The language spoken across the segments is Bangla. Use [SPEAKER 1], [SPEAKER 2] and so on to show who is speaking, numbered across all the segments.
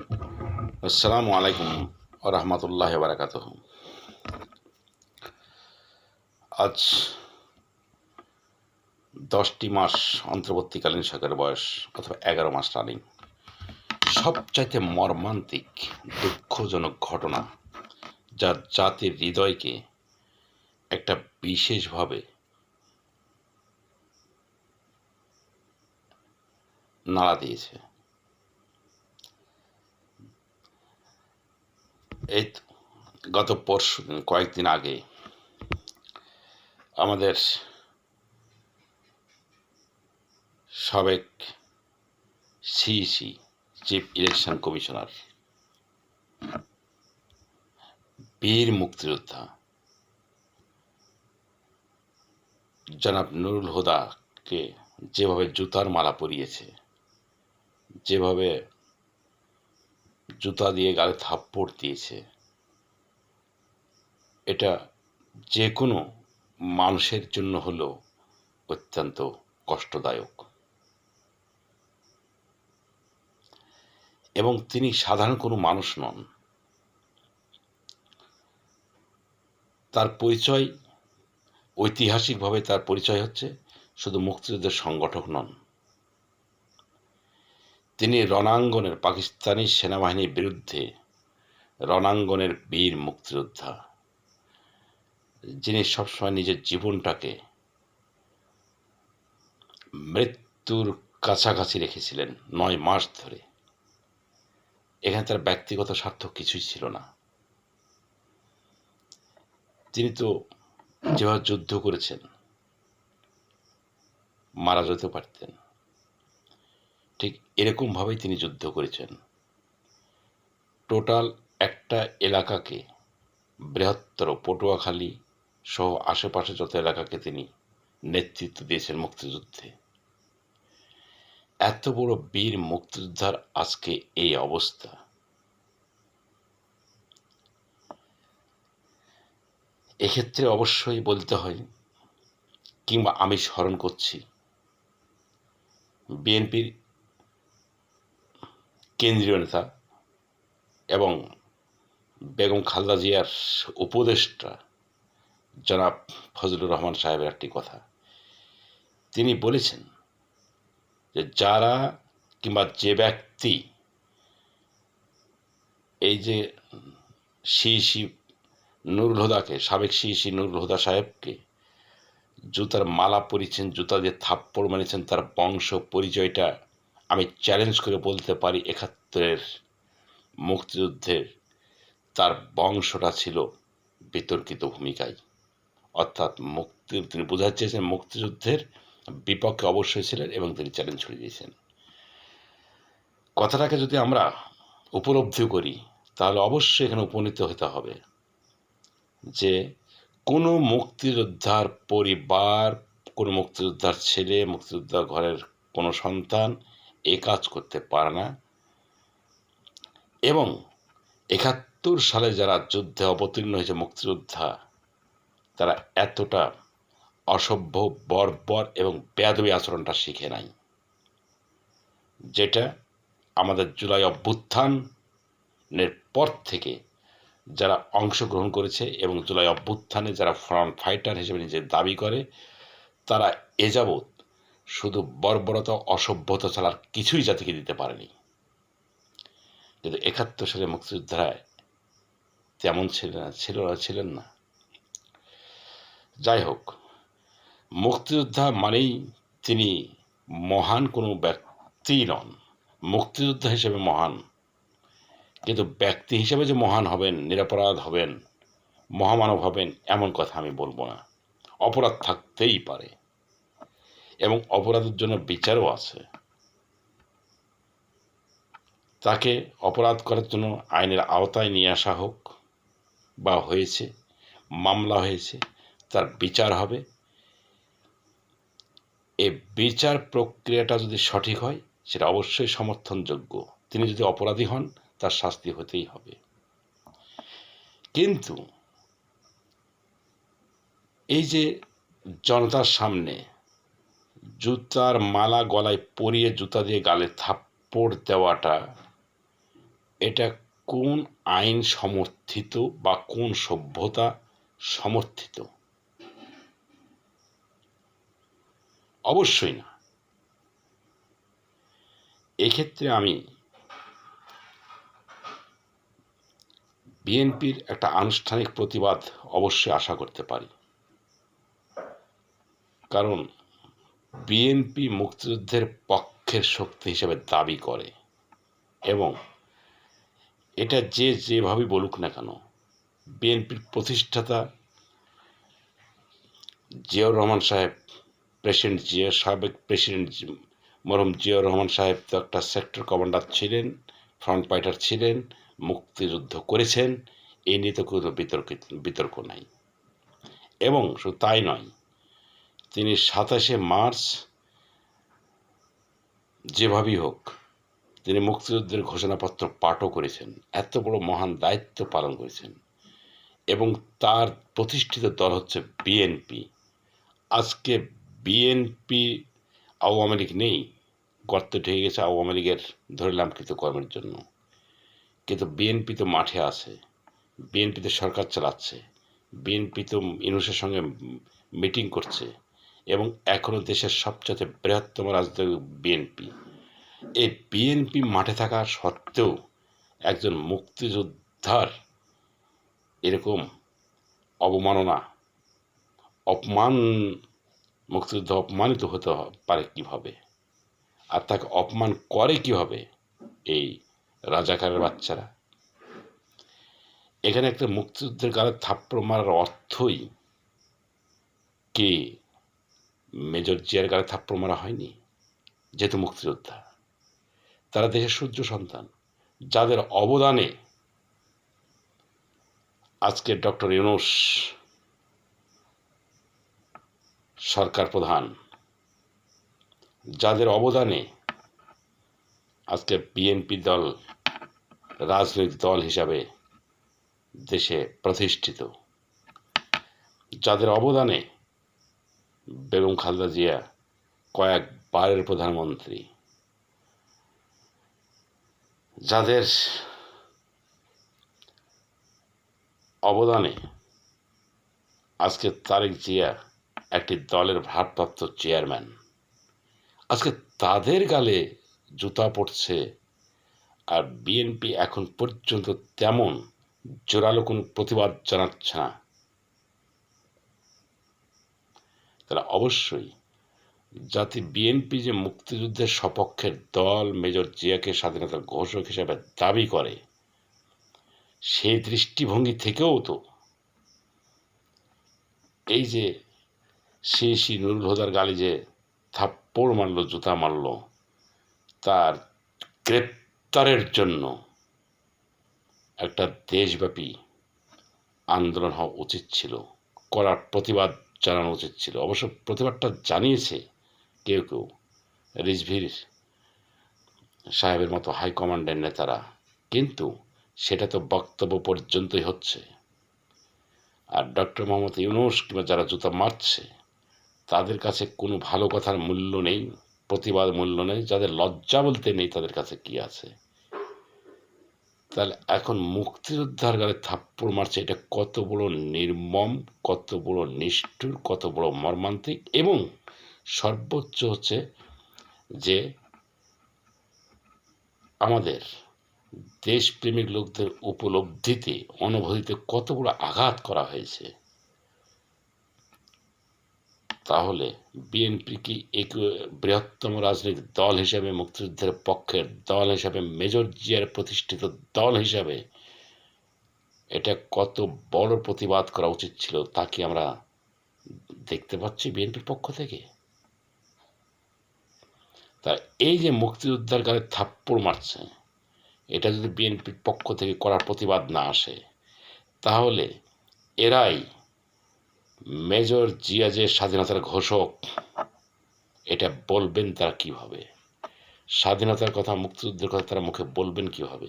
[SPEAKER 1] আসসালামু আলাইকুম রহমতুল্লাহ বারাকাত আজ দশটি মাস অন্তর্বর্তীকালীন সরকারের বয়স অথবা এগারো মাস রানিং। সবচাইতে মর্মান্তিক, দুঃখজনক ঘটনা যা জাতির হৃদয়কে একটা বিশেষভাবে নাড়া দিয়েছে। এই গত পরশু, কয়েকদিন আগে আমাদের সাবেক সিইসি চিফ ইলেকশন কমিশনার বীর মুক্তিযোদ্ধা জনাব নুরুল হুদাকে যেভাবে জুতার মালা পরিয়েছে, যেভাবে জুতা দিয়ে গালে থাপ্পড় দিয়েছে। এটা যে কোনো মানুষের জন্য হলো অত্যন্ত কষ্টদায়ক। এবং তিনি সাধারণ কোনো মানুষ নন। তার পরিচয় ঐতিহাসিকভাবে তার পরিচয় হচ্ছে শুধু মুক্তিযুদ্ধের সংগঠক নন। তিনি রণাঙ্গনের পাকিস্তানি সেনাবাহিনীর বিরুদ্ধে রণাঙ্গনের বীর মুক্তিযোদ্ধা, যিনি সবসময় নিজের জীবনটাকে মৃত্যুর কাছাকাছি রেখেছিলেন নয় মাস ধরে। এখানে তার ব্যক্তিগত স্বার্থ কিছুই ছিল না। তিনি তো যেভাবে যুদ্ধ করেছেন, মারা যেতে পারতেন। ঠিক এরকমভাবেই তিনি যুদ্ধ করেছেন। টোটাল একটা এলাকাকে, বৃহত্তর পটুয়াখালী সহ আশেপাশে যত এলাকাকে তিনি নেতৃত্ব দিয়েছেন মুক্তিযুদ্ধে। এত বড় বীর মুক্তিযোদ্ধার আজকে এই অবস্থা। এক্ষেত্রে অবশ্যই বলতে হয়, কিংবা আমি স্মরণ করছি, বিএনপির কেন্দ্রীয় নেতা এবং বেগম খালদা জিয়ার উপদেষ্টা জনাব ফজলুর রহমান সাহেবের একটি কথা। তিনি বলেছেন যে যারা কিংবা যে ব্যক্তি এই যে শিশি নুরুল হুদাকে, সাবেক শিশি নুরুল হুদা সাহেবকে জুতার মালা পরিয়েছেন জুতা দিয়ে থাপ্পড় মেরেছেন, তার বংশ পরিচয়টা আমি চ্যালেঞ্জ করে বলতে পারি একাত্তরের মুক্তিযুদ্ধের তার বংশটা ছিল বিতর্কিত ভূমিকায়। অর্থাৎ মুক্তি, তিনি বোঝাতে চেয়েছেন মুক্তিযুদ্ধের বিপক্ষে অবশ্যই ছিলেন এবং তিনি চ্যালেঞ্জ ছড়িয়ে দিয়েছেন। কথাটাকে যদি আমরা উপলব্ধি করি, তাহলে অবশ্যই এখানে উপনীত হতে হবে যে কোনো মুক্তিযোদ্ধার পরিবার, কোনো মুক্তিযোদ্ধার ছেলে মুক্তিযোদ্ধার ঘরের কোনো সন্তান এ কাজ করতে পারে না। এবং একাত্তর সালে যারা যুদ্ধে অবতীর্ণ হয়েছে মুক্তিযোদ্ধা, তারা এতটা অসভ্য, বর্বর এবং বেয়াদবি আচরণটা শিখে নাই। যেটা আমাদের জুলাই অভ্যুত্থানের পর থেকে যারা অংশগ্রহণ করেছে এবং জুলাই অভ্যুত্থানে যারা ফ্রন্ট ফাইটার হিসেবে নিজের দাবি করে, তারা এ যাবৎ শুধু বর্বরতা অসভ্যতা ছাড়ার কিছুই জাতিকে দিতে পারেনি। কিন্তু একাত্তর সালে মুক্তিযোদ্ধারা তেমন ছিলেন না, ছিল না, ছিলেন না। যাই হোক, মুক্তিযোদ্ধা মানেই তিনি মহান কোনো ব্যক্তি নন। মুক্তিযোদ্ধা হিসেবে মহান। কিন্তু ব্যক্তি হিসেবে যে মহান হবেন, নিরাপরাধ হবেন, মহামানব হবেন, এমন কথা আমি বলব না। অপরাধ থাকতেই পারে। এবং অপরাধের জন্য বিচারও আছে। তাকে অপরাধ করার জন্য আইনের আওতায় নিয়ে আসা হোক বা হয়েছে, মামলা হয়েছে, তার বিচার হবে। এই বিচার প্রক্রিয়াটা যদি সঠিক হয়, সেটা অবশ্যই সমর্থনযোগ্য। তিনি যদি অপরাধী হন, তার শাস্তি হতেই হবে। কিন্তু এই যে জনতার সামনে জুতার মালা গলায় পরিয়ে জুতা দিয়ে গালে থাপ্পড় দেওয়াটা, এটা কোন আইন সমর্থিত বা কোন সভ্যতা সমর্থিত? অবশ্যই না। এক্ষেত্রে আমি বিএনপির একটা আনুষ্ঠানিক প্রতিবাদ অবশ্যই আশা করতে পারি। কারণ বিএনপি মুক্তিযুদ্ধের পক্ষের শক্তি হিসেবে দাবি করে এবং এটা যে যেভাবেই বলুক না কেন বিএনপির প্রতিষ্ঠাতা জিয়াউর রহমান সাহেব, প্রেসিডেন্ট জিয়া, সাবেক প্রেসিডেন্ট মরম জিয়াউর রহমান সাহেব তো একটা সেক্টর কমান্ডার ছিলেন, ফ্রন্ট ফাইটার ছিলেন, মুক্তিযুদ্ধ করেছেন, এই নিয়ে তো কোনো বিতর্ক বিতর্ক নাই। এবং শুধু তাই নয় তিনি সাতাশে মার্চ যেভাবেই হোক, তিনি মুক্তিযুদ্ধের ঘোষণাপত্র পাঠও করেছেন। এত বড় মহান দায়িত্ব পালন করেছেন। এবং তার প্রতিষ্ঠিত দল হচ্ছে বিএনপি। আজকে বিএনপি আওয়ামী লীগ নেই, গর্ত ঢেকে গেছে আওয়ামী লীগের ধরে ধরিলাম কৃতকর্মের জন্য। কিন্তু বিএনপি তো মাঠে আছে, বিএনপি তো সরকার চালাচ্ছে, বিএনপি তো ইনুসের সঙ্গে মিটিং করছে এবং এখনও দেশের সবচেয়ে বৃহত্তম রাজনৈতিক বিএনপি এই বিএনপি মাঠে থাকা সত্ত্বেও একজন মুক্তিযোদ্ধার এরকম অবমাননা, অপমান, মুক্তিযুদ্ধ অপমানিত হতে পারে কীভাবে? আর তাকে অপমান করে কীভাবে এই রাজাকারের বাচ্চারা? এখানে একটা মুক্তিযুদ্ধের গালে থাপ্পড় মারার অর্থই কি? মেজর জিয়ার গালে থাপ্পড় মারা হয়নি, যেহেতু মুক্তিযোদ্ধা। তারা দেশের সূর্য সন্তান, যাদের অবদানে আজকে ডক্টর ইউনুস সরকার প্রধান, যাদের অবদানে আজকে বিএনপি দল, রাজনৈতিক দল হিসাবে দেশে প্রতিষ্ঠিত, যাদের অবদানে বেগম খালেদা জিয়া কয়েকবারের প্রধানমন্ত্রী। যাদের অবদানে আজকে তারেক জিয়া একটি দলের ভারপ্রাপ্ত চেয়ারম্যান। আজকে তাদের গালে জুতা পড়ছে আর বিএনপি এখন পর্যন্ত তেমন জোরালো কোনো প্রতিবাদ জানাচ্ছে না। তারা অবশ্যই যাতে বিএনপি যে মুক্তিযুদ্ধের সপক্ষের দল মেজর জিয়াকে স্বাধীনতার ঘোষক হিসেবে দাবি করে, সেই দৃষ্টিভঙ্গি থেকেও তো এই যে সেই শ্রী নুরুল হোদার গালি যে থাপ্পড় মারল, জুতা মারল, তার গ্রেপ্তারের জন্য একটা দেশব্যাপী আন্দোলন হওয়া উচিত ছিল। করার প্রতিবাদ জানানো উচিত ছিল। অবশ্য প্রতিবাদটা জানিয়েছে কেউ কেউ। রিজভির সাহেবের মতো হাইকমান্ডের নেতারা। কিন্তু সেটা তো বক্তব্য পর্যন্তই হচ্ছে। আর ডক্টর মোহাম্মদ ইউনুস কিংবা যারা জুতা মারছে, তাদের কাছে কোনো ভালো কথার মূল্য নেই, প্রতিবাদ মূল্য নেই, যাদের লজ্জা বলতে নেই তাদের কাছে কি আছে? তাহলে এখন মুক্তিযোদ্ধার গালে থাপ্পড় মারছে এটা কত বড় নির্মম, কত বড় নিষ্ঠুর, কত বড় মর্মান্তিক এবং সর্বোচ্চ হচ্ছে যে আমাদের দেশপ্রেমিক লোকদের উপলব্ধিতে, অনুভূতিতে কত বড় আঘাত করা হয়েছে। তাহলে বিএনপি কি এক বৃহত্তম রাজনৈতিক দল হিসাবে, মুক্তিযুদ্ধের পক্ষের দল হিসাবে, মেজর জিয়ার প্রতিষ্ঠিত দল হিসাবে এটা কত বড় প্রতিবাদ করা উচিত ছিল তা কি আমরা দেখতে পাচ্ছি বিএনপির পক্ষ থেকে? তা এই যে মুক্তিযোদ্ধার গালে থাপ্পড় মারছে, এটা যদি বিএনপির পক্ষ থেকে করার প্রতিবাদ না আসে, তাহলে এরাই মেজর জিয়া যে স্বাধীনতার ঘোষক, এটা বলবেন তারা কীভাবে? স্বাধীনতার কথা, মুক্তিযুদ্ধের কথা তারা মুখে বলবেন কীভাবে?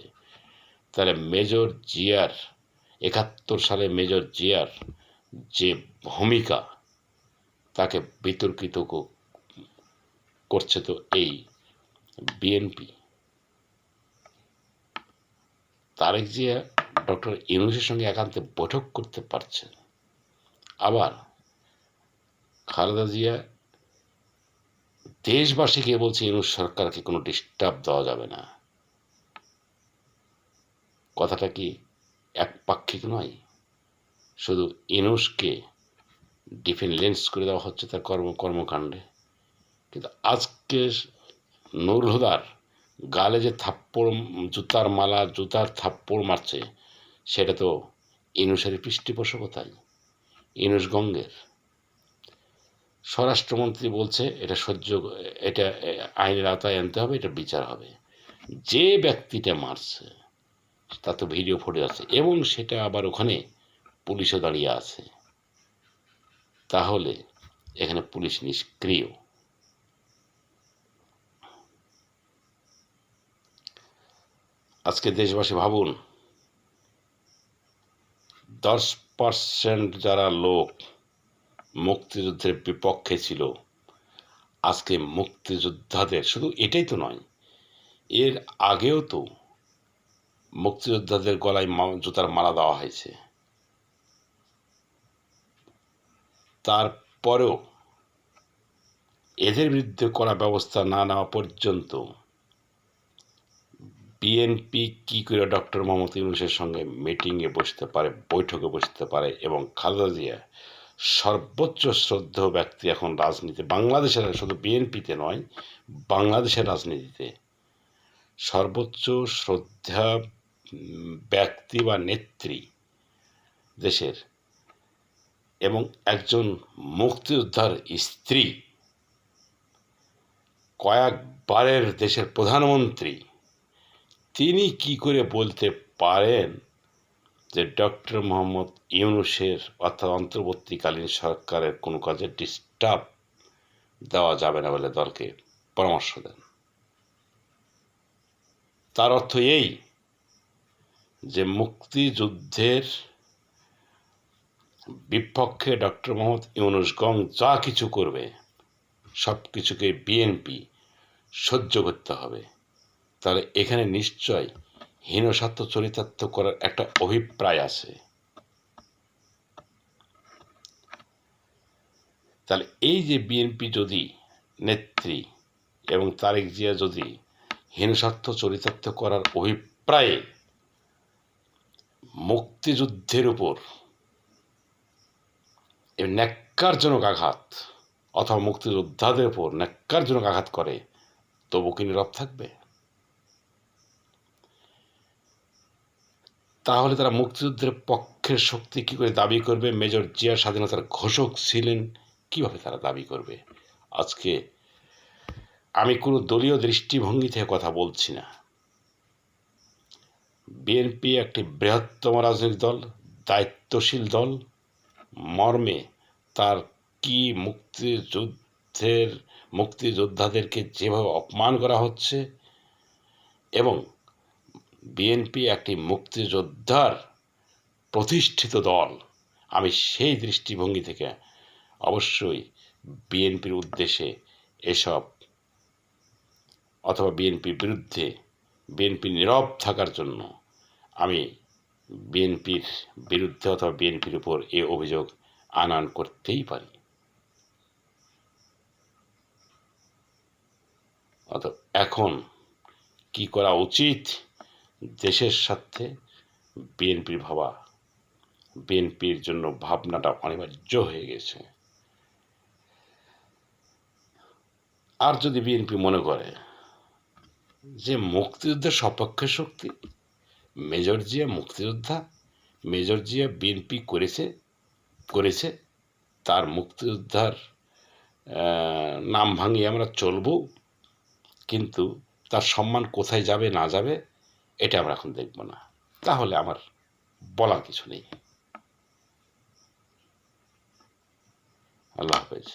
[SPEAKER 1] তাহলে মেজর জিয়ার, একাত্তর সালে মেজর জিয়ার যে ভূমিকা, তাকে বিতর্কিত করছে তো এই বিএনপি। তারেক জিয়া ডক্টর ইউনুসের সঙ্গে একান্তে বৈঠক করতে পারছেন। আবার খালেদা জিয়া দেশবাসীকে বলছে, ইউনুস সরকারকে কোনো ডিস্টার্ব দেওয়া যাবে না। কথাটা কি একপাক্ষিক নয়? শুধু ইনুসকে ডিফেন্স করে দেওয়া হচ্ছে তার কর্ম, কর্মকাণ্ডে। কিন্তু আজকে নুরুল হুদার গালে যে থাপ্পড়, জুতার মালা, জুতার থাপ্পড় মারছে, সেটা তো ইনুসের পৃষ্ঠপোষকতাই। ইনুস গঙ্গের। স্বরাষ্ট্রমন্ত্রী বলছে, এটা সহ্য, এটা আইনের আওতায় আনতে হবে, এটা বিচার হবে। যে ব্যক্তিটা মারছে তা তো ভিডিও ফুটে আছে, এবং সেটা আবার ওখানে পুলিশও দাঁড়িয়ে আছে। তাহলে এখানে পুলিশ নিষ্ক্রিয়। আজকে দেশবাসী ভাবুন, দশ পার্সেন্ট যারা লোক মুক্তিযুদ্ধের বিপক্ষে ছিল, আজকে মুক্তিযোদ্ধাদের, শুধু এটাই তো নয়, এর আগেও তো মুক্তিযোদ্ধাদের গলায় জুতার মালা দেওয়া হয়েছে। তারপরেও এদের বিরুদ্ধে করা ব্যবস্থা না নেওয়া পর্যন্ত বিএনপি কি করে ডক্টর মোহাম্মদ ইউনুসের সঙ্গে মিটিংয়ে বসতে পারে, বৈঠকে বসতে পারে এবং খালেদা জিয়া সর্বোচ্চ শ্রদ্ধেয় ব্যক্তি এখন রাজনীতি, বাংলাদেশের শুধু বিএনপিতে নয়, বাংলাদেশের রাজনীতিতে সর্বোচ্চ শ্রদ্ধা ব্যক্তি বা নেত্রী দেশের এবং একজন মুক্তিযোদ্ধার স্ত্রী কয়েকবারের দেশের প্রধানমন্ত্রী তিনি কি করে বলতে পারেন যে ডক্টর মোহাম্মদ ইউনুসের অর্থাৎ অন্তর্বর্তীকালীন সরকারের কোনো কাজে ডিস্টার্ব দেওয়া যাবে না বলে দলকে পরামর্শ দেন? তার অর্থ এই যে মুক্তিযুদ্ধের বিপক্ষে ডক্টর মোহাম্মদ ইউনুস গং যা কিছু করবে সব কিছুকে বিএনপি সহ্য করতে হবে। তাহলে এখানে নিশ্চয় হীনস্বার্থ চরিতার্থ করার একটা অভিপ্রায় আছে। তাহলে এই যে বিএনপি যদি নেত্রী এবং তারেক জিয়া যদি হীনস্বার্থ চরিতার্থ করার অভিপ্রায়ে মুক্তিযুদ্ধের উপর ন্যাক্কারজনক আঘাত অথবা মুক্তিযোদ্ধাদের উপর ন্যাক্কারজনক আঘাত করে, তবু কি নীরব থাকবে? তাহলে তারা মুক্তিযুদ্ধের পক্ষের শক্তি কী করে দাবি করবে? মেজর জিয়া স্বাধীনতার ঘোষক ছিলেন, কীভাবে তারা দাবি করবে? আজকে আমি কোনো দলীয় দৃষ্টিভঙ্গি থেকে কথা বলছি না। বিএনপি একটি বৃহত্তম রাজনৈতিক দল, দায়িত্বশীল দল। মর্মে তার কি মুক্তিযুদ্ধের, মুক্তিযোদ্ধাদেরকে যেভাবে অপমান করা হচ্ছে এবং বিএনপি একটি মুক্তিযোদ্ধার প্রতিষ্ঠিত দল। আমি সেই দৃষ্টিভঙ্গি থেকে অবশ্যই বিএনপির উদ্দেশ্যে এসব অথবা বিএনপির বিরুদ্ধে বিএনপি নীরব থাকার জন্য আমি বিএনপির বিরুদ্ধে অথবা বিএনপির উপর এ অভিযোগ আনান করতেই পারি। অত এখন কি করা উচিত? দেশের স্বার্থে বিএনপির ভাবা, বিএনপির জন্য ভাবনাটা অনিবার্য হয়ে গেছে। আর যদি বিএনপি মনে করে যে মুক্তিযুদ্ধের সপক্ষে শক্তি, মেজর জিয়া মুক্তিযোদ্ধা, মেজর জিয়া বিএনপি করেছে করেছে, তার মুক্তিযোদ্ধার নাম ভাঙিয়ে আমরা চলব, কিন্তু তার সম্মান কোথায় যাবে, না যাবে এটা আমরা এখন দেখব না। তাহলে আমার বলার কিছু নেই। আল্লাহ হাফেজ।